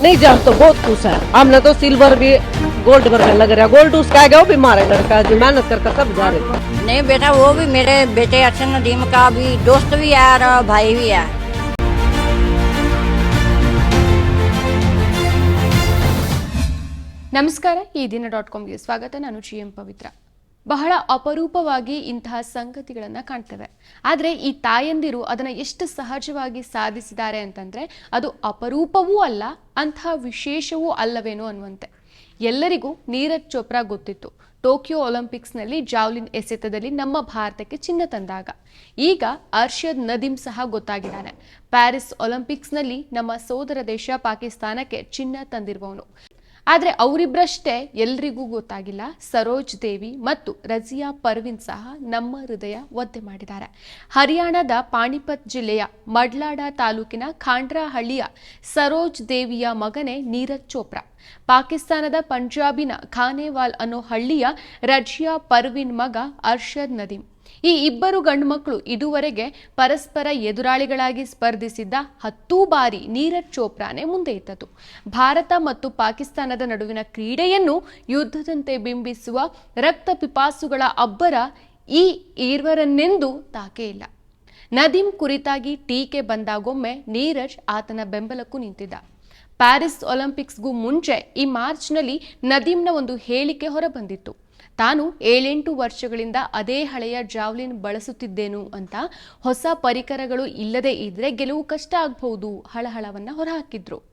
नहीं जा तो बहुत खुश है हमने तो सिल्वर भी गोल्ड वर्ग लग रहा गोल्ड उसका आ गया वो बीमार है लड़का जो मेहनत करके सब जा रहे थे नहीं बेटा वो भी मेरे बेटे अक्षर नदीम का भी दोस्त भी है और भाई भी है ನಮಸ್ಕಾರ ಈ ದಿನ ಡಾಟ್ ಕಾಮ್ಗೆ ಸ್ವಾಗತ ನಾನು ಜಿ ಎಂ ಪವಿತ್ರ ಬಹಳ ಅಪರೂಪವಾಗಿ ಇಂತಹ ಸಂಗತಿಗಳನ್ನು ಕಾಣ್ತೇವೆ. ಆದರೆ ಈ ತಾಯಂದಿರು ಅದನ್ನು ಎಷ್ಟು ಸಹಜವಾಗಿ ಸಾಧಿಸಿದ್ದಾರೆ ಅಂತಂದರೆ, ಅದು ಅಪರೂಪವೂ ಅಲ್ಲ ಅಂತಹ ವಿಶೇಷವೂ ಅಲ್ಲವೇನೋ ಅನ್ನುವಂತೆ. ಎಲ್ಲರಿಗೂ ನೀರಜ್ ಚೋಪ್ರಾ ಗೊತ್ತಿತ್ತು. ಟೋಕಿಯೋ ಒಲಿಂಪಿಕ್ಸ್ನಲ್ಲಿ ಜಾವ್ಲಿನ್ ಎಸೆತದಲ್ಲಿ ನಮ್ಮ ಭಾರತಕ್ಕೆ ಚಿನ್ನ ತಂದಾಗ. ಈಗ ಅರ್ಷದ್ ನದೀಮ್ ಸಹ ಗೊತ್ತಾಗಿದ್ದಾನೆ. ಪ್ಯಾರಿಸ್ ಒಲಿಂಪಿಕ್ಸ್ನಲ್ಲಿ ನಮ್ಮ ಸೋದರ ದೇಶ ಪಾಕಿಸ್ತಾನಕ್ಕೆ ಚಿನ್ನ ತಂದಿರುವವನು. ಆದರೆ ಅವರಿಬ್ಬರಷ್ಟೇ ಎಲ್ರಿಗೂ ಗೊತ್ತಾಗಿಲ್ಲ. ಸರೋಜ್ ದೇವಿ ಮತ್ತು ರಜಿಯಾ ಪರ್ವಿನ್ ಸಹ ನಮ್ಮ ಹೃದಯ ಒದ್ದೆ ಮಾಡಿದ್ದಾರೆ. ಹರಿಯಾಣದ ಪಾಣಿಪತ್ ಜಿಲ್ಲೆಯ ಮಡ್ಲಾಡ ತಾಲೂಕಿನ ಖಾಂಡ್ರಾ ಹಳ್ಳಿಯ ಸರೋಜ್ ದೇವಿಯ ಮಗನೇ ನೀರಜ್ ಚೋಪ್ರಾ. ಪಾಕಿಸ್ತಾನದ ಪಂಜಾಬಿನ ಖಾನೇವಾಲ್ ಅನ್ನೋ ಹಳ್ಳಿಯ ರಜಿಯಾ ಪರ್ವಿನ್ ಮಗ ಅರ್ಷದ್ ನದೀಮ್. ಈ ಇಬ್ಬರು ಗಂಡುಮಕ್ಕಳು ಇದುವರೆಗೆ ಪರಸ್ಪರ ಎದುರಾಳಿಗಳಾಗಿ ಸ್ಪರ್ಧಿಸಿದ್ದ ಹತ್ತು ಬಾರಿ ನೀರಜ್ ಚೋಪ್ರಾನೇ ಮುಂದೆ ಇದ್ದದು ಭಾರತ ಮತ್ತು ಪಾಕಿಸ್ತಾನದ ನಡುವಿನ ಕ್ರೀಡೆಯನ್ನು ಯುದ್ಧದಂತೆ ಬಿಂಬಿಸುವ ರಕ್ತ ಪಿಪಾಸುಗಳ ಅಬ್ಬರ ಈ ಈರ್ವರನ್ನೆಂದು ತಾಕೆ ಇಲ್ಲ. ನದೀಮ್ ಕುರಿತಾಗಿ ಟೀಕೆ ಬಂದಾಗೊಮ್ಮೆ ನೀರಜ್ ಆತನ ಬೆಂಬಲಕ್ಕೂ ನಿಂತಿದ್ದ. ಪ್ಯಾರಿಸ್ ಒಲಿಂಪಿಕ್ಸ್ಗೂ ಮುಂಚೆ ಈ ಮಾರ್ಚ್ನಲ್ಲಿ ನದೀಮ್ನ ಒಂದು ಹೇಳಿಕೆ ಹೊರಬಂದಿತ್ತು. ತಾನು ಏಳೆಂಟು ವರ್ಷಗಳಿಂದ ಅದೇ ಹಳೆಯ ಜಾವ್ಲಿನ್ ಬಳಸುತ್ತಿದ್ದೇನು ಅಂತ ಹೊಸ ಪರಿಕರಗಳು ಇಲ್ಲದೇ ಇದ್ರೆ ಗೆಲುವು ಕಷ್ಟ ಆಗಬಹುದು ಹಳಹಳವನ್ನ ಹೊರಹಾಕಿದ್ರು.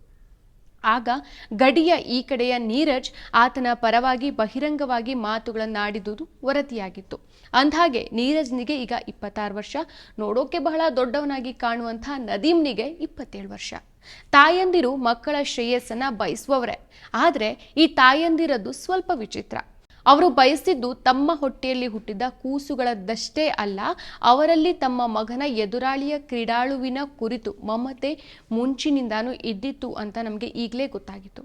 ಆಗ ಗಡಿಯ ಈ ಕಡೆಯ ನೀರಜ್ ಆತನ ಪರವಾಗಿ ಬಹಿರಂಗವಾಗಿ ಮಾತುಗಳನ್ನಾಡಿದುದು ವರದಿಯಾಗಿತ್ತು. ಅಂದ್ಹಾಗೆ ನೀರಜ್ನಿಗೆ ಈಗ ಇಪ್ಪತ್ತಾರು ವರ್ಷ. ನೋಡೋಕೆ ಬಹಳ ದೊಡ್ಡವನಾಗಿ ಕಾಣುವಂಥ ನದೀಮ್ನಿಗೆ ಇಪ್ಪತ್ತೇಳು ವರ್ಷ. ತಾಯಂದಿರು ಮಕ್ಕಳ ಶ್ರೇಯಸ್ಸನ್ನ ಬಯಸುವವರೇ. ಆದರೆ ಈ ತಾಯಂದಿರದ್ದು ಸ್ವಲ್ಪ ವಿಚಿತ್ರ. ಅವರು ಬಯಸಿದ್ದು ತಮ್ಮ ಹೊಟ್ಟೆಯಲ್ಲಿ ಹುಟ್ಟಿದ ಕೂಸುಗಳದ್ದಷ್ಟೇ ಅಲ್ಲ, ಅವರಲ್ಲಿ ತಮ್ಮ ಮಗನ ಎದುರಾಳಿಯ ಕ್ರೀಡಾಳುವಿನ ಕುರಿತು ಮಮತೆ ಮುಂಚಿನಿಂದಾನೂ ಇದ್ದಿತ್ತು ಅಂತ ನಮಗೆ ಈಗಲೇ ಗೊತ್ತಾಗಿತ್ತು.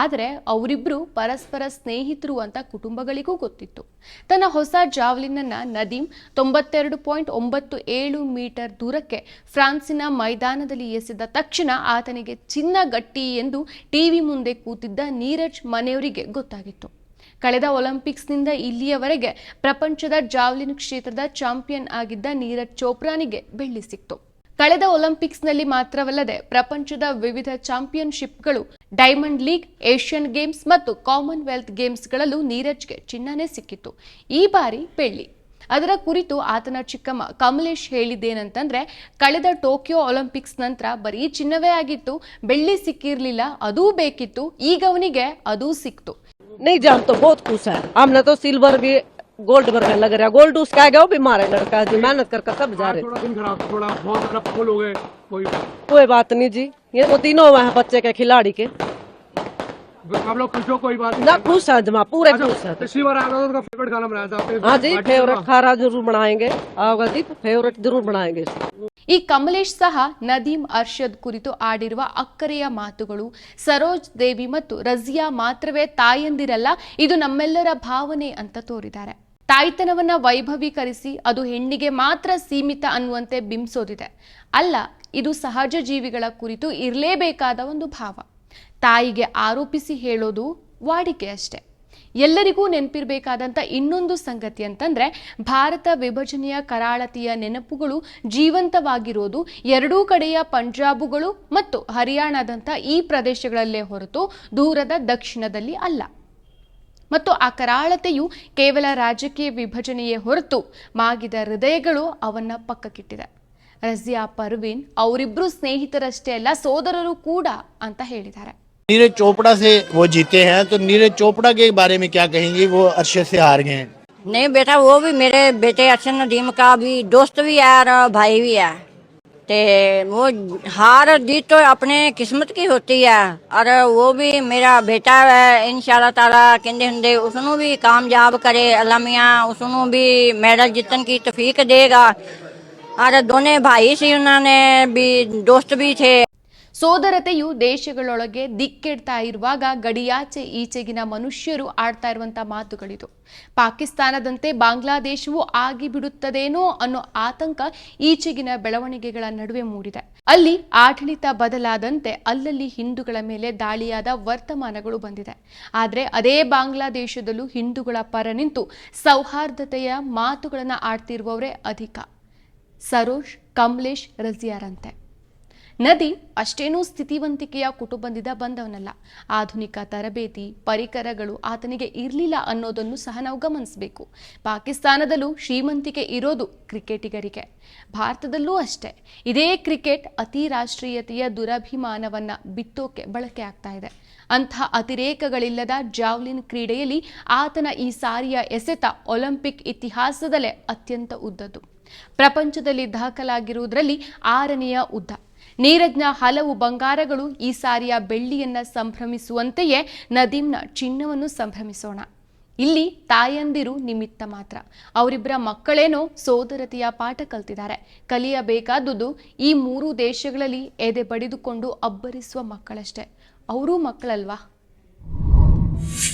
ಆದರೆ ಅವರಿಬ್ಬರು ಪರಸ್ಪರ ಸ್ನೇಹಿತರು ಅಂತ ಕುಟುಂಬಗಳಿಗೂ ಗೊತ್ತಿತ್ತು. ತನ್ನ ಹೊಸ ಜಾವ್ಲಿನನ್ನು ನದೀಮ್ ತೊಂಬತ್ತೆರಡು ಪಾಯಿಂಟ್ ಒಂಬತ್ತು ಏಳು ಮೀಟರ್ ದೂರಕ್ಕೆ ಫ್ರಾನ್ಸಿನ ಮೈದಾನದಲ್ಲಿ ಎಸೆದ ತಕ್ಷಣ ಆತನಿಗೆ ಚಿನ್ನ ಗಟ್ಟಿ ಎಂದು ಟಿವಿ ಮುಂದೆ ಕೂತಿದ್ದ ನೀರಜ್ ಮನೆಯವರಿಗೆ ಗೊತ್ತಾಗಿತ್ತು. ಕಳೆದ ಒಲಿಂಪಿಕ್ಸ್ನಿಂದ ಇಲ್ಲಿಯವರೆಗೆ ಪ್ರಪಂಚದ ಜಾವ್ಲಿನ್ ಕ್ಷೇತ್ರದ ಚಾಂಪಿಯನ್ ಆಗಿದ್ದ ನೀರಜ್ ಚೋಪ್ರಾನಿಗೆ ಬೆಳ್ಳಿ ಸಿಕ್ತು. ಕಳೆದ ಒಲಿಂಪಿಕ್ಸ್ನಲ್ಲಿ ಮಾತ್ರವಲ್ಲದೆ ಪ್ರಪಂಚದ ವಿವಿಧ ಚಾಂಪಿಯನ್ಶಿಪ್ಗಳು, ಡೈಮಂಡ್ ಲೀಗ್, ಏಷ್ಯನ್ ಗೇಮ್ಸ್ ಮತ್ತು ಕಾಮನ್ವೆಲ್ತ್ ಗೇಮ್ಸ್ಗಳಲ್ಲೂ ನೀರಜ್ಗೆ ಚಿನ್ನನೇ ಸಿಕ್ಕಿತ್ತು. ಈ ಬಾರಿ ಬೆಳ್ಳಿ. ಅದರ ಕುರಿತು ಆತನ ಚಿಕ್ಕಮ್ಮ ಕಮಲೇಶ್ ಹೇಳಿದ್ದೇನಂತಂದ್ರೆ, ಕಳೆದ ಟೋಕಿಯೋ ಒಲಿಂಪಿಕ್ಸ್ ನಂತರ ಬರೀ ಚಿನ್ನವೇ ಆಗಿತ್ತು, ಬೆಳ್ಳಿ ಸಿಕ್ಕಿರಲಿಲ್ಲ, ಅದೂ ಬೇಕಿತ್ತು, ಈಗ ಅವನಿಗೆ ಅದೂ ಸಿಕ್ತು. नहीं जान तो बहुत खुश है। हमने तो सिल्वर भी गोल्ड वर्ग लग रहा है। गोल्ड उसका आ गया वो बीमार है लड़का जी मेहनत करके सब जा रहे। थोड़ा थोड़ा बहुत हो गए कोई कोई बात नहीं जी। ये तो तीनों हुए हैं बच्चे के खिलाड़ी के। आप लोग खुश हो कोई बात ना खुश है जमा पूरे खुश है अच्छा इसी बार आया था तो फेवरेट खाना बनाया था आपने हाँ जी पार्टी फेवरेट का? खाना जरूर बनाएंगे आओगा जी फेवरेट जरूर बनाएंगे ಈ ಕಮಲೇಶ್ ಸಹ ನದೀಮ್ ಅರ್ಷದ್ ಕುರಿತು ಆಡಿರುವ ಅಕ್ಕರೆಯ ಮಾತುಗಳು ಸರೋಜ್ ದೇವಿ ಮತ್ತು ರಜಿಯಾ ಮಾತ್ರವೇ ತಾಯಂದಿರಲ್ಲ ಇದು ನಮ್ಮೆಲ್ಲರ ಭಾವನೆ ಅಂತ ತೋರಿದ್ದಾರೆ ತಾಯ್ತನವನ್ನ ವೈಭವೀಕರಿಸಿ ಅದು ಹೆಣ್ಣಿಗೆ ಮಾತ್ರ ಸೀಮಿತ ಅನ್ನುವಂತೆ ಬಿಂಬಿಸೋದಿದೆ ಅಲ್ಲ ಇದು ಸಹಜ ಜೀವಿಗಳ ಕುರಿತು ಇರಲೇಬೇಕಾದ ಒಂದು ಭಾವ ತಾಯಿಗೆ ಆರೋಪಿಸಿ ಹೇಳೋದು ವಾಡಿಕೆ ಅಷ್ಟೆ. ಎಲ್ಲರಿಗೂ ನೆನಪಿರಬೇಕಾದಂಥ ಇನ್ನೊಂದು ಸಂಗತಿ ಅಂತಂದ್ರೆ, ಭಾರತ ವಿಭಜನೆಯ ಕರಾಳತಿಯ ನೆನಪುಗಳು ಜೀವಂತವಾಗಿರೋದು ಎರಡೂ ಕಡೆಯ ಪಂಜಾಬುಗಳು ಮತ್ತು ಹರಿಯಾಣದಂಥ ಈ ಪ್ರದೇಶಗಳಲ್ಲೇ ಹೊರತು ದೂರದ ದಕ್ಷಿಣದಲ್ಲಿ ಅಲ್ಲ. ಮತ್ತು ಆ ಕರಾಳತೆಯು ಕೇವಲ ರಾಜಕೀಯ ವಿಭಜನೆಯೇ ಹೊರತು ಮಾಗಿದ ಹೃದಯಗಳು ಅವನ್ನ ಪಕ್ಕಕ್ಕಿಟ್ಟಿದೆ. ರಜಿಯಾ ಪರ್ವೀನ್ ಅವರಿಬ್ರು ಸ್ನೇಹಿತರಷ್ಟೇ ಅಲ್ಲ ಸೋದರರು ಕೂಡ ಅಂತ ಹೇಳಿದ್ದಾರೆ नीरज चोपड़ा से वो जीते हैं तो नीरज चोपड़ा के बारे में क्या कहेंगे वो अरशद से हार गए हैं नहीं बेटा वो भी मेरे बेटे अक्षर नदीम का भी दोस्त भी है और भाई भी है ते वो हार जीत तो अपने किस्मत की होती है और वो भी मेरा बेटा है इंशाल्लाह ताला कहते हुंदे उसनों भी कामयाब करे अल्लाह मियां उसनों भी मेडल जीतन की तफीक देगा और ಆದ್ರೆ ದೊನೆ ಬಾಯಿ ಸಿನಾನೆ ಬಿ, ದೋಸ್ತ್ ಬಿ ಥೇ ಸೋದರತೆಯು ದೇಶಗಳೊಳಗೆ ದಿಕ್ಕೆಡ್ತಾ ಇರುವಾಗ ಗಡಿಯಾಚೆ ಈಚೆಗಿನ ಮನುಷ್ಯರು ಆಡ್ತಾ ಇರುವಂತಹ ಮಾತುಗಳಿದು. ಪಾಕಿಸ್ತಾನದಂತೆ ಬಾಂಗ್ಲಾದೇಶವೂ ಆಗಿಬಿಡುತ್ತದೇನೋ ಅನ್ನೋ ಆತಂಕ ಈಚೆಗಿನ ಬೆಳವಣಿಗೆಗಳ ನಡುವೆ ಮೂಡಿದೆ. ಅಲ್ಲಿ ಆಡಳಿತ ಬದಲಾದಂತೆ ಅಲ್ಲಲ್ಲಿ ಹಿಂದೂಗಳ ಮೇಲೆ ದಾಳಿಯಾದ ವರ್ತಮಾನಗಳು ಬಂದಿದೆ. ಆದರೆ ಅದೇ ಬಾಂಗ್ಲಾದೇಶದಲ್ಲೂ ಹಿಂದೂಗಳ ಪರ ನಿಂತು ಸೌಹಾರ್ದತೆಯ ಮಾತುಗಳನ್ನು ಆಡ್ತಿರುವವರೇ ಅಧಿಕ. ಸರೋಜ್ ಕಮಲೇಶ್ ರಜಿಯಾರಂತೆ. ನದಿ ಅಷ್ಟೇನೂ ಸ್ಥಿತಿವಂತಿಕೆಯ ಕುಟುಂಬದಿಂದ ಬಂದವನಲ್ಲ. ಆಧುನಿಕ ತರಬೇತಿ, ಪರಿಕರಗಳು ಆತನಿಗೆ ಇರಲಿಲ್ಲ ಅನ್ನೋದನ್ನು ಸಹ ನಾವು ಗಮನಿಸಬೇಕು. ಪಾಕಿಸ್ತಾನದಲ್ಲೂ ಶ್ರೀಮಂತಿಕೆ ಇರೋದು ಕ್ರಿಕೆಟಿಗರಿಗೆ. ಭಾರತದಲ್ಲೂ ಅಷ್ಟೇ. ಇದೇ ಕ್ರಿಕೆಟ್ ಅತಿ ರಾಷ್ಟ್ರೀಯತೆಯ ದುರಭಿಮಾನವನ್ನು ಬಿತ್ತೋಕೆ ಬಳಕೆ ಆಗ್ತಾ ಇದೆ. ಅಂಥ ಅತಿರೇಕಗಳಿಲ್ಲದ ಜಾವ್ಲಿನ್ ಕ್ರೀಡೆಯಲ್ಲಿ ಆತನ ಈ ಸಾರಿಯ ಎಸೆತ ಒಲಿಂಪಿಕ್ ಇತಿಹಾಸದಲ್ಲೇ ಅತ್ಯಂತ ಉದ್ದದ್ದು. ಪ್ರಪಂಚದಲ್ಲಿ ದಾಖಲಾಗಿರುವುದರಲ್ಲಿ ಆರನೆಯ ಉದ್ದ. ನೀರಜ್ನ ಹಲವು ಬಂಗಾರಗಳು ಈ ಸಾರಿಯ ಬೆಳ್ಳಿಯನ್ನ ಸಂಭ್ರಮಿಸುವಂತೆಯೇ ನದೀಮ್ನ ಚಿನ್ನವನ್ನು ಸಂಭ್ರಮಿಸೋಣ. ಇಲ್ಲಿ ತಾಯಂದಿರು ನಿಮಿತ್ತ ಮಾತ್ರ. ಅವರಿಬ್ಬರ ಮಕ್ಕಳೇನೋ ಸೋದರತೆಯ ಪಾಠ ಕಲ್ತಿದ್ದಾರೆ. ಕಲಿಯಬೇಕಾದುದು ಈ ಮೂರು ದೇಶಗಳಲ್ಲಿ ಎದೆ ಬಡಿದುಕೊಂಡು ಅಬ್ಬರಿಸುವ ಮಕ್ಕಳಷ್ಟೇ. ಅವರೂ ಮಕ್ಕಳಲ್ವಾ?